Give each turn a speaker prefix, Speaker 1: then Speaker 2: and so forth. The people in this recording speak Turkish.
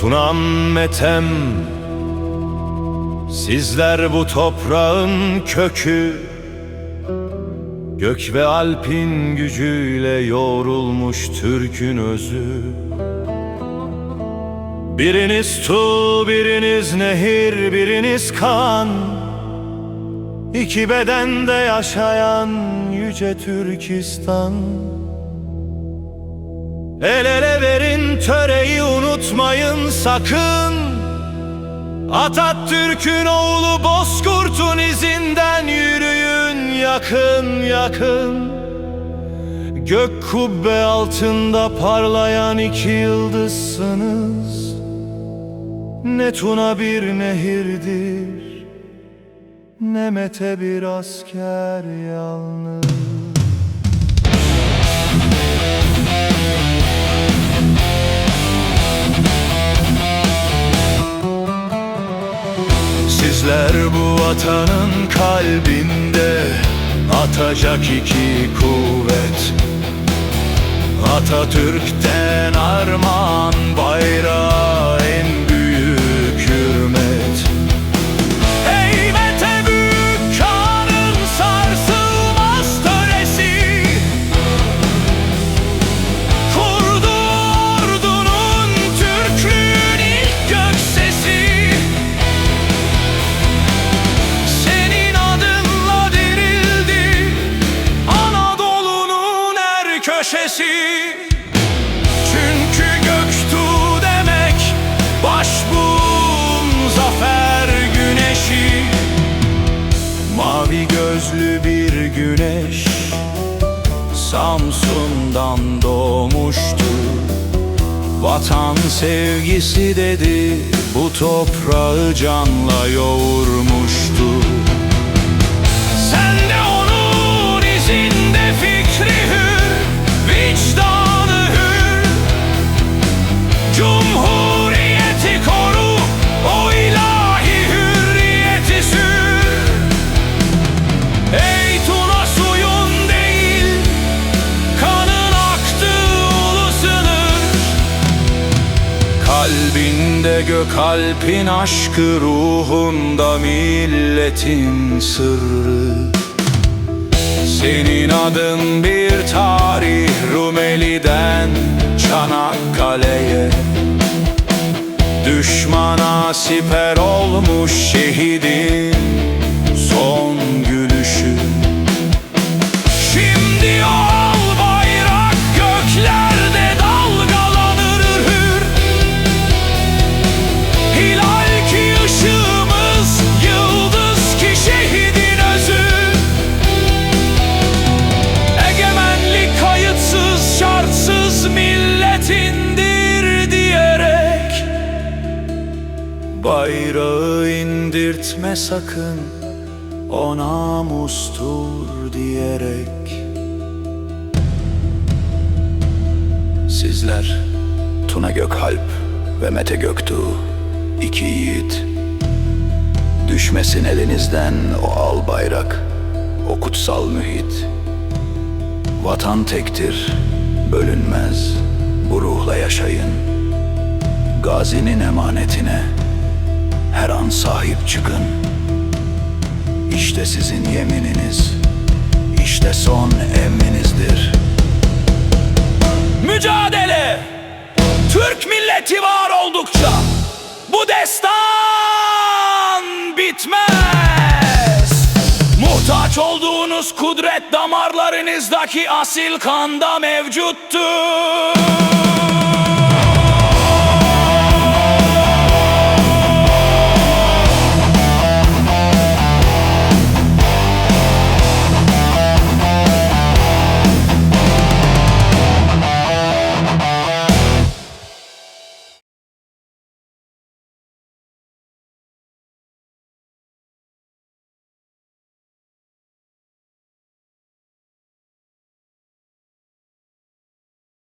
Speaker 1: Tunam Metem Sizler bu toprağın kökü. Gök ve alpin gücüyle yoğrulmuş Türk'ün özü. Biriniz su, biriniz nehir, biriniz kan. İki bedende yaşayan yüce Türkistan El ele verin töreyi unutmayın sakın. Atatürk'ün oğlu Bozkurt'un izinden yürüyün yakın yakın. Gök kubbe altında parlayan iki yıldızsınız. Ne Tuna bir nehirdir Ne Mete bir asker yalnız vatanın kalbinde Atacak iki kuvvet. Atatürk'ten armağan bayrağı köşesi Çünkü göktuğ demek Başbuğun zafer güneşi. Mavi gözlü bir güneş Samsun'dan doğmuştu. Vatan sevgisi dedi Bu toprağı canla yoğurmuştu Kalbinde gök alpin aşkı Ruhunda milletin sırrı. Senin adın bir tarih Rumeli'den Çanakkale'ye. Düşmana siper olmuş şehidin son gülüşü Bayrağı indirtme sakın o namustur diyerek. Sizler Tuna Gökalp ve Mete Göktuğ iki yiğit. Düşmesin elinizden o al bayrak, o kutsal mühit. Vatan tektir, bölünmez, bu ruhla yaşayın. Gazinin emanetine her an sahip çıkın İşte sizin yemininiz, işte son emrinizdir Mücadele! Türk milleti var oldukça bu destan bitmez. Muhtaç olduğunuz kudret damarlarınızdaki asil kanda mevcuttur.